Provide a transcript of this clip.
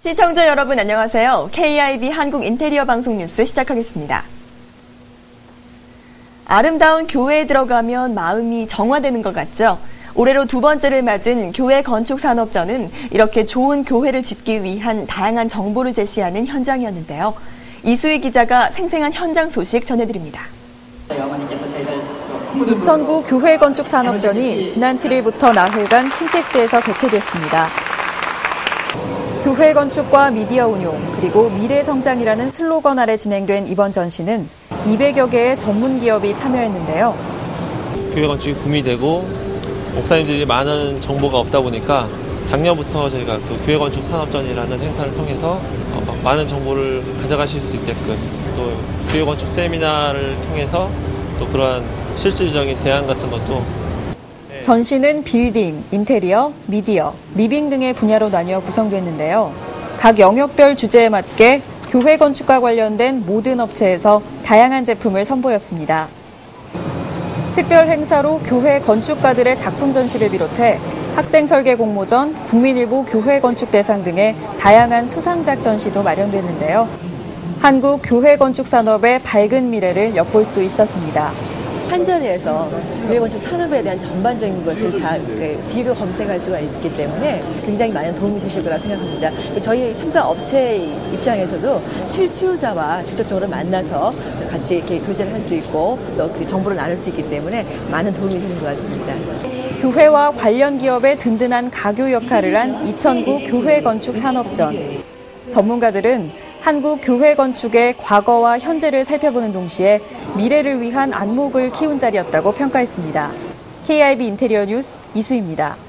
시청자 여러분 안녕하세요. KIB 한국 인테리어 방송 뉴스 시작하겠습니다. 아름다운 교회에 들어가면 마음이 정화되는 것 같죠? 올해로 두 번째를 맞은 교회 건축 산업전은 이렇게 좋은 교회를 짓기 위한 다양한 정보를 제시하는 현장이었는데요. 이수희 기자가 생생한 현장 소식 전해드립니다. 2009 교회 건축 산업전이 지난 7일부터 나흘간 킨텍스에서 개최됐습니다. 교회 건축과 미디어 운용, 그리고 미래 성장이라는 슬로건 아래 진행된 이번 전시는 200여 개의 전문 기업이 참여했는데요. 교회 건축이 붐이 되고 목사님들이 많은 정보가 없다 보니까 작년부터 저희가 그 교회 건축 산업전이라는 행사를 통해서 어, 많은 정보를 가져가실 수 있게끔 또 교회 건축 세미나를 통해서 또 그러한 실질적인 대안 같은 것도 전시는 빌딩, 인테리어, 미디어, 리빙 등의 분야로 나뉘어 구성됐는데요. 각 영역별 주제에 맞게 교회 건축과 관련된 모든 업체에서 다양한 제품을 선보였습니다. 특별 행사로 교회 건축가들의 작품 전시를 비롯해 학생 설계 공모전, 국민일보 교회 건축 대상 등의 다양한 수상작 전시도 마련됐는데요. 한국 교회 건축 산업의 밝은 미래를 엿볼 수 있었습니다. 한 자리에서 교회 건축 산업에 대한 전반적인 것을 다 그, 비교 검색할 수가 있기 때문에 굉장히 많은 도움이 되실 거라 생각합니다. 저희 참가 업체 입장에서도 실수요자와 직접적으로 만나서 같이 이렇게 교제를 할 수 있고 또 그 정보를 나눌 수 있기 때문에 많은 도움이 되는 것 같습니다. 교회와 관련 기업의 든든한 가교 역할을 한2009 교회 건축 산업전. 전문가들은 한국 교회 건축의 과거와 현재를 살펴보는 동시에 미래를 위한 안목을 키운 자리였다고 평가했습니다. KIB 인테리어 뉴스 이수입니다.